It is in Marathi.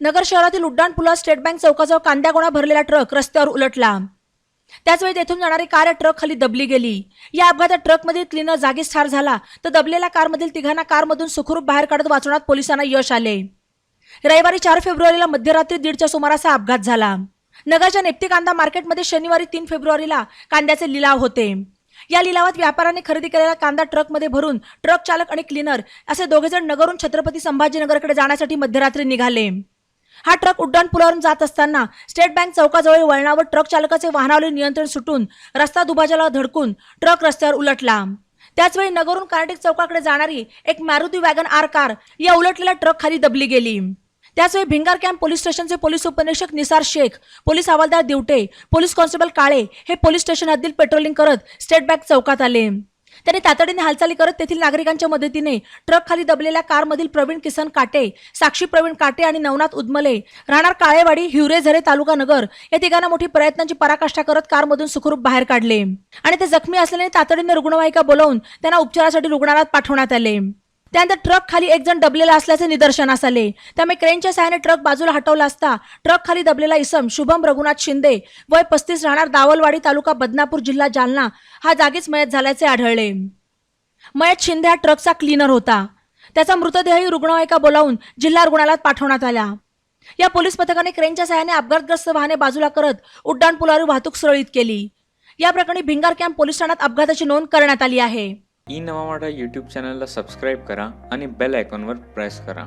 नगर शहरातील उड्डाण पुला स्टेट बँक चौकाजवळ कांद्यागोळा भरलेला ट्रक रस्त्यावर उलटला. त्याचवेळी तेथून जाणारी कार ट्रक खाली दबली गेली. या अपघातात ट्रकमधील क्लिनर जागीच ठार झाला. तर दबलेल्या कारमधील तिघांना कारमधून सुखरूप बाहेर काढत वाचवण्यात पोलिसांना यश आले. रविवारी चार फेब्रुवारीला मध्यरात्री दीडच्या सुमारास हा अपघात झाला. नगरच्या नेप्ती कांदा मार्केटमध्ये शनिवारी तीन फेब्रुवारीला कांद्याचे लिलाव होते. या लिलावात व्यापाऱ्यांनी खरेदी केलेला कांदा ट्रकमध्ये भरून ट्रक चालक आणि क्लिनर असे दोघेजण नगरून छत्रपती संभाजीनगरकडे जाण्यासाठी मध्यरात्री निघाले. हा ट्रक उड्डाण पुलावरून जात असताना स्टेट बँक चौकाजवळ वळणावर ट्रक चालकाचे वाहनावरील नियंत्रण सुटून रस्ता दुभाजला धडकून ट्रक रस्त्यावर उलटला. त्याचवेळी नगरून कर्नाटक चौकाकडे जाणारी एक मारुती वॅगन आर कार या उलटलेल्या ट्रक खाली दबली गेली. त्याचवेळी भिंगार कॅम्प पोलीस स्टेशनचे पोलीस उपनिरीक्षक निसार शेख पोलीस हवालदार दिवटे पोलीस कॉन्स्टेबल काळे हे पोलीस स्टेशन हद्दीत पेट्रोलिंग करत स्टेट बँक चौकात आले. त्यांनी तातडीने हालचाली करत तेथील नागरिकांच्या मदतीने ट्रक खाली दबलेल्या कारमधील प्रवीण किसन काटे साक्षी प्रवीण काटे आणि नवनाथ उदमले राहणार काळेवाडी हिवरे झरे तालुका नगर या तिघांना मोठी प्रयत्नांची पराकाष्ठा करत कारमधून सुखरूप बाहेर काढले. आणि ते जखमी असल्याने तातडीने रुग्णवाहिका बोलावून त्यांना उपचारासाठी रुग्णालयात पाठवण्यात आले. त्यानंतर ट्रक खाली एक जण दबलेला असल्याचे निदर्शनास आले त्यामुळे क्रेनच्या सहाय्याने ट्रक बाजूला हटवला असता ट्रक खाली दबलेला इसम शुभम रघुनाथ शिंदे वय पस्तीस राहणार दावलवाडी तालुका बदनापूर जिल्हा जालना हा जागीच मयत झाल्याचे आढळले. मयत शिंदे हा ट्रकचा क्लीनर होता. त्याचा मृतदेहही रुग्णवाहिका बोलावून जिल्हा रुग्णालयात पाठवण्यात आला. या पोलीस पथकाने क्रेनच्या सहाय्याने अपघातग्रस्त वाहने बाजूला करत उड्डाण पुलावर वाहतूक सुरळीत केली. या प्रकरणी भिंगार कॅम्प पोलीस ठाण्यात अपघाताची नोंद करण्यात आली आहे. ई नवामाडा यूट्यूब चॅनलला सबस्क्राईब करा आणि बेल आयकॉनवर प्रेस करा.